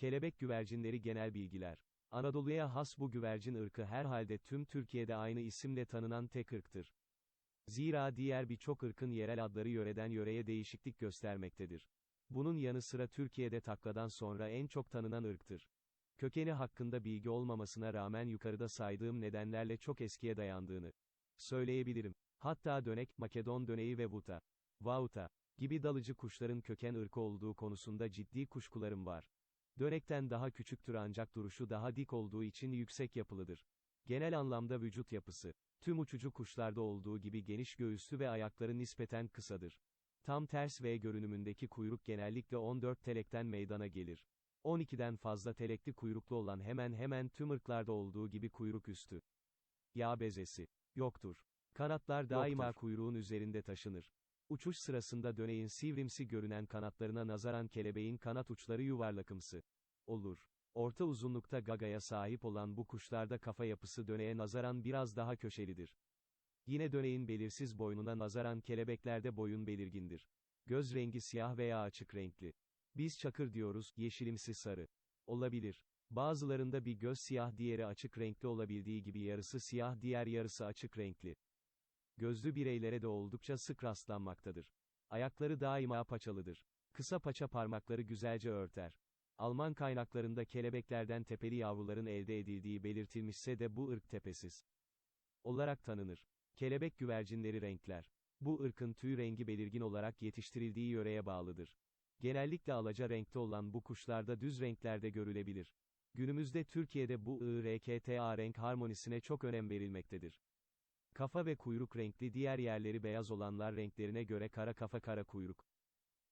Kelebek güvercinleri genel bilgiler. Anadolu'ya has bu güvercin ırkı herhalde tüm Türkiye'de aynı isimle tanınan tek ırktır. Zira diğer birçok ırkın yerel adları yöreden yöreye değişiklik göstermektedir. Bunun yanı sıra Türkiye'de takladan sonra en çok tanınan ırktır. Kökeni hakkında bilgi olmamasına rağmen yukarıda saydığım nedenlerle çok eskiye dayandığını söyleyebilirim. Hatta dönek, Makedon döneği ve vuta, vauta gibi dalıcı kuşların köken ırkı olduğu konusunda ciddi kuşkularım var. Dönekten daha küçüktür ancak duruşu daha dik olduğu için yüksek yapılıdır. Genel anlamda vücut yapısı, tüm uçucu kuşlarda olduğu gibi geniş göğüslü ve ayakları nispeten kısadır. Tam ters V görünümündeki kuyruk genellikle 14 telekten meydana gelir. 12'den fazla telekli kuyruklu olan hemen hemen tüm ırklarda olduğu gibi kuyruk üstü. Yağ bezesi. Yoktur. Kanatlar daima Yoktur. kuyruğun üzerinde taşınır. Uçuş sırasında döneğin sivrimsi görünen kanatlarına nazaran kelebeğin kanat uçları yuvarlakımsı olur. Orta uzunlukta gagaya sahip olan bu kuşlarda kafa yapısı döneğe nazaran biraz daha köşelidir. Yine döneğin belirsiz boynuna nazaran kelebeklerde boyun belirgindir. Göz rengi siyah veya açık renkli. Biz çakır diyoruz, yeşilimsi sarı. Olabilir. Bazılarında bir göz siyah diğeri açık renkli olabildiği gibi yarısı siyah diğer yarısı açık renkli. Gözlü bireylere de oldukça sık rastlanmaktadır. Ayakları daima paçalıdır. Kısa paça parmakları güzelce örter. Alman kaynaklarında kelebeklerden tepeli yavruların elde edildiği belirtilmişse de bu ırk tepesiz olarak tanınır. Kelebek güvercinleri renkler. Bu ırkın tüy rengi belirgin olarak yetiştirildiği yöreye bağlıdır. Genellikle alaca renkte olan bu kuşlarda düz renklerde görülebilir. Günümüzde Türkiye'de bu IRKTA renk harmonisine çok önem verilmektedir. Kafa ve kuyruk renkli diğer yerleri beyaz olanlar renklerine göre kara kafa kara kuyruk.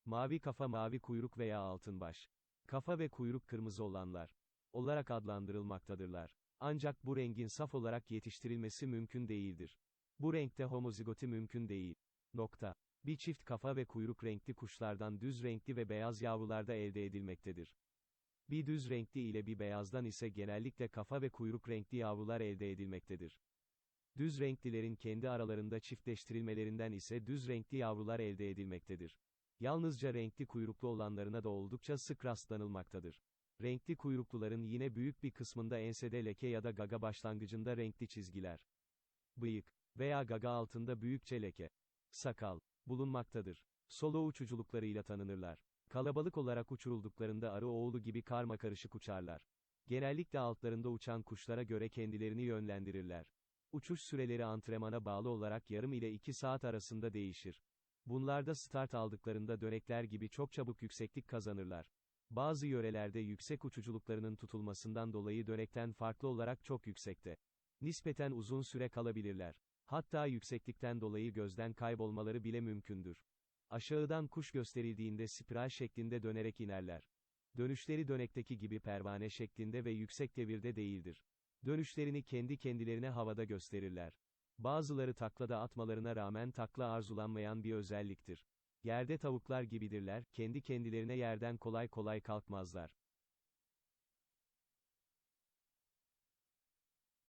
Mavi kafa mavi kuyruk veya altın baş. Kafa ve kuyruk kırmızı olanlar olarak adlandırılmaktadırlar. Ancak bu rengin saf olarak yetiştirilmesi mümkün değildir. Bu renkte homozigoti mümkün değil. Nokta. Bir çift kafa ve kuyruk renkli kuşlardan düz renkli ve beyaz yavrularda elde edilmektedir. Bir düz renkli ile bir beyazdan ise genellikle kafa ve kuyruk renkli yavrular elde edilmektedir. Düz renklilerin kendi aralarında çiftleştirilmelerinden ise düz renkli yavrular elde edilmektedir. Yalnızca renkli kuyruklu olanlarına da oldukça sık rastlanılmaktadır. Renkli kuyrukluların yine büyük bir kısmında ensede leke ya da gaga başlangıcında renkli çizgiler, bıyık veya gaga altında büyükçe leke, sakal bulunmaktadır. Solo uçuculuklarıyla tanınırlar. Kalabalık olarak uçurulduklarında arı oğlu gibi karma karışık uçarlar. Genellikle altlarında uçan kuşlara göre kendilerini yönlendirirler. Uçuş süreleri antrenmana bağlı olarak yarım ile 2 saat arasında değişir. Bunlarda start aldıklarında dönekler gibi çok çabuk yükseklik kazanırlar. Bazı yörelerde yüksek uçuculuklarının tutulmasından dolayı dönekten farklı olarak çok yüksekte. Nispeten uzun süre kalabilirler. Hatta yükseklikten dolayı gözden kaybolmaları bile mümkündür. Aşağıdan kuş gösterildiğinde spiral şeklinde dönerek inerler. Dönüşleri dönekteki gibi pervane şeklinde ve yüksek devirde değildir. Dönüşlerini kendi kendilerine havada gösterirler. Bazıları taklada atmalarına rağmen takla arzulanmayan bir özelliktir. Yerde tavuklar gibidirler, kendi kendilerine yerden kolay kolay kalkmazlar.